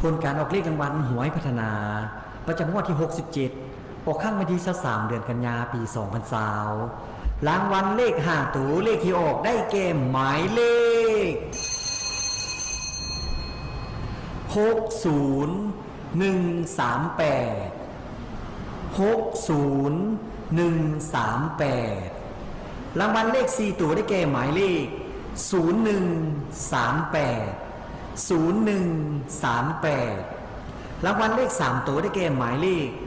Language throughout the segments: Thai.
ผลการออกเลขรางวัลหวยพัฒนา ประจำงวดที่ 67 ออกข้างวันที่23เดือนกันยาปี2020รางวัลเลข5ตัวเลขที่ออกได้เกมหมายเลข 60 138 60 138 รางวัลเลข 4 ตัวได้แก่หมายเลข 0138 0138 รางวัลเลข 3 ตัวได้แก่หมายเลข 138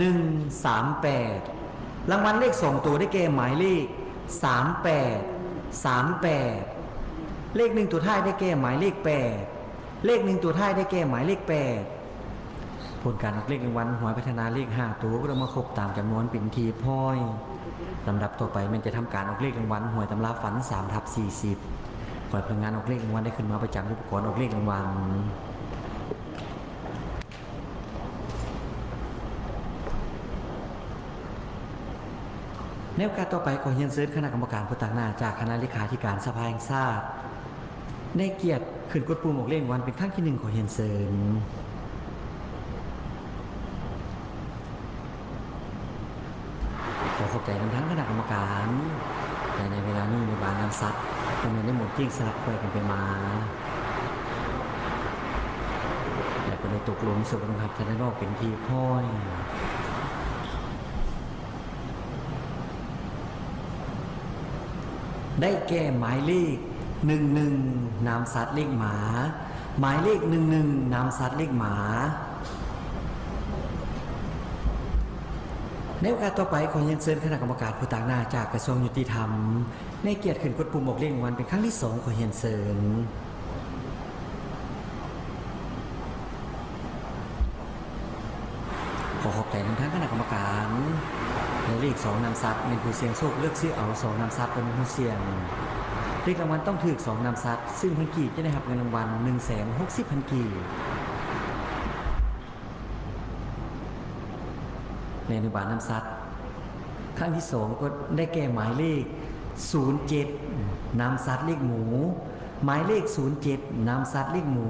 138 รางวัลเลข 2 ตัวได้แก่หมายเลข 38 38 เลขหนึ่งตัวท้ายได้แก่หมายเลข 8 เลขหนึ่งตัวท้ายได้แก่หมายเลข 8 ผลการออกเลขรางวัลหวยพัฒนาเลข 5 ตัวก็ต้องมาครบตามจำนวนปิ่นทีพ้อยลำดับต่อไปมันจะทำการออกเลขรางวัลหวยตำราฝัน 3 ทับ 40 ปิดพลังงานออกเลขรางวัลได้ขึ้นมาประจำอุปกรณ์ออกเลขรางวัลในโอกาสต่อไปขอเฮียนเซิร์ชคณะกรรมการผู้ต่างหน้าจากคณะเลขาธิการสภาแห่งชาติในเกียรติขึ้นกดปุ่มออกเลขรางวัลเป็นครั้งที่หนึ่งขอเฮียนเซิร์ชขอขอบใจทั้งคณะกรรมการแต่ในเวลานี้ในบานนำซัด คงยังได้หมดจิ้งสลับไปกันไปมาและก็ได้ตกลงสุขนะครับท่านได้รอบเป็นทีพ้อยได้แก่หมายเลขหนึ่งหนึ่งนามสัตว์เลขหมา หมายเลขหนึ่งหนึ่งนามสัตว์เลขหมา ในโอกาสต่อไปขอเรียนเชิญคณะกรรมการผู้ต่างหน้าจากกระทรวงยุติธรรม ในเกียรติขึ้นกดปุ่มออกเลขรางวัลเป็นครั้งที่สองขอเรียนเชิญขอขอบใจทั้งทั้งคณะกรรมการในเลขสองนำซัดเป็นผู้เสียงโชคเลือกซื้อเอาสองนำซัดเป็นผู้เสียงเลขรางวัลต้องถือสองนำซัดซึ่งพันกีจะได้รับเงินรางวัลหนึ่งแสนหกสิบพันกี ในอนุบาลน้ำซัดครั้งที่สองก็ได้แก่หมายเลข 07น้ำซัดเลขหมู หมายเลข 07น้ำซัดเลขหมู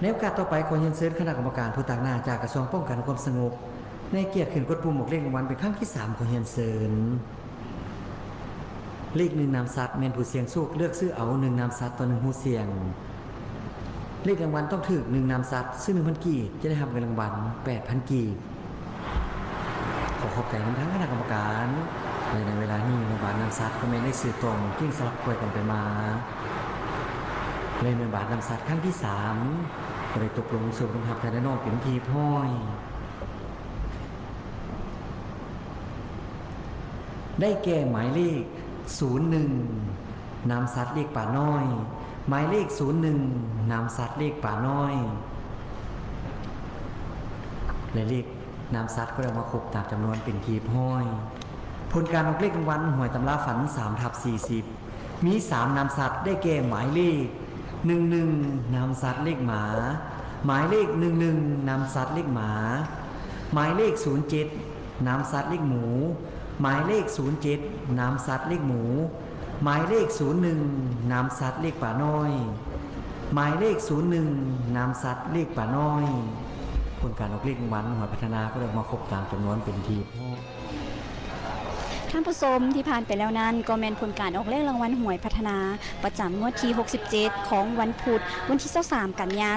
ในโอกาสต่อไปขอเรียนเชิญคณะกรรมการผู้ต่างหน้าจากกระทรวงป้องกันความสงบในเกียรติขึ้นกดปุ่มหมวกเลขรางวัลเป็นครั้งที่3ขอเรียนเชิญเลขหนึ่งนำซัดแมนผู้เสียงโชคเลือกซื้อเอาหนึ่งนำซัดต่อหนึ่งหูเสียง เลขรางวัลต้องถึกหนึ่งนำซัดซึ่งหนึ่งพันกีจะได้รับเงินรางวัลแปดพันกีขอขอบใจทั้งคณะกรรมการในเวลานี้ในบาทนำซัดก็ไม่ได้สื่อตรงกิ้งสลับควยกันไปมาเลยในบาทนำซัดครั้งที่สามก็เลยตกลงสู่บังคับแต่ได้นอกเป็นทีพ้อย ได้แก่หมายเลข 01นามสัตว์เลขป่าน้อย หมายเลข 01นามสัตว์เลขป่าน้อยและเลขนามสัตว์ก็ได้มาครบตามจำนวนเป็นทีพห้อย ผลการออกเลขรางวัลหวยตำราฝัน3ทับ40 มี 3นามสัตว์ได้แก่หมายเลข 11นามสัตว์เลขหมา หมายเลข 11นามสัตว์เลขหมา หมายเลข 07นามสัตว์เลขหมู หมายเลข 07นามสัตว์เลขหมู หมายเลข 01นามสัตว์เลขป่าน้อย หมายเลข 01นามสัตว์เลขป่าน้อย ผลการออกเลขวันหวพัฒนาก็เลยมาครบตามจำนวนเป็นทีพ ท่านผู้ชมที่ผ่านไปแล้วนั้น ก็แมนผลการออกเลขรางวัลหวยพัฒนา ประจำงวดที่ 67 ของวันพุธวันที่23กันยา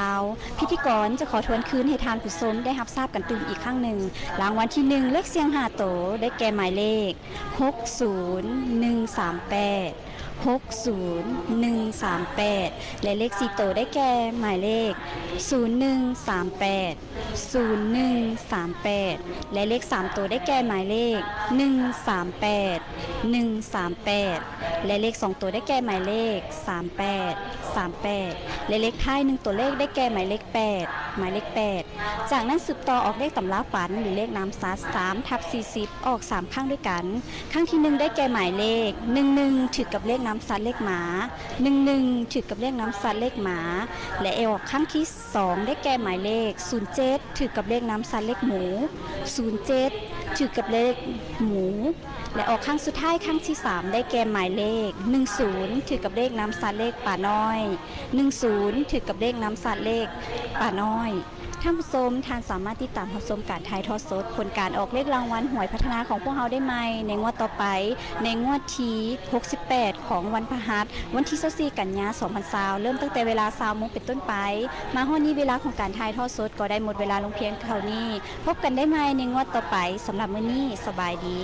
2020พิธีกรจะขอทวนคืนให้ทานผู้ชมได้รับทราบกันตื่นอีกครั้งหนึ่งรางวัลที่ 1 เลขเสียงหาโตได้แก่หมายเลข 60138 60138 และเลข4โตวได้แก่หมายเลข 0138 0138 และเลข 3 ตัวได้แก่หมายเลข 138 138 และเลข 2 ตัวได้แก่หมายเลข 38 38 และเลขท้าย1ตัวเลขได้แก่หมายเลข 8 หมายเลข 8 จากนั้นสืบต่อออกเลขตำราฝันหรือเลขน้ำซัด3ทับ40 ออก 3 ข้างด้วยกัน ข้างที่ 1 ได้แก่หมายเลข 11ถือกับเลขน้ำซัดเลขหมา 11ถือกับเลขน้ำซัดเลขหมา และเอออกข้างที่ 2 ได้แก่หมายเลข 07ถือกับเลขน้ำซัดเลขหมู 07 ถือกับเลขหมู และออกข้างสุดท้ายข้างที่ 3 ได้แก่หมายเลข 10 ถือกับเลขน้ำสัตว์เลขป่าน้อย 10 ถือกับเลขน้ำสัตว์เลขป่าน้อยท่านผู้ชมทานสามารถติดตามรับชมการถ่ายทอดสด ผลการออกเลขรางวัลหวยพัฒนาของพวกเราได้ไหม ในงวดต่อไป ในงวดที่68 ของวันพฤหัส วันที่24กันยายน2020เริ่มตั้งแต่เวลา3โมงเป็นต้นไป มาห้อนี้เวลาของการถ่ายทอดสดก็ได้หมดเวลาลงเพียงเท่านี้ พบกันได้ไหมในงวดต่อไปสำหรับมื้อนี้สบายดี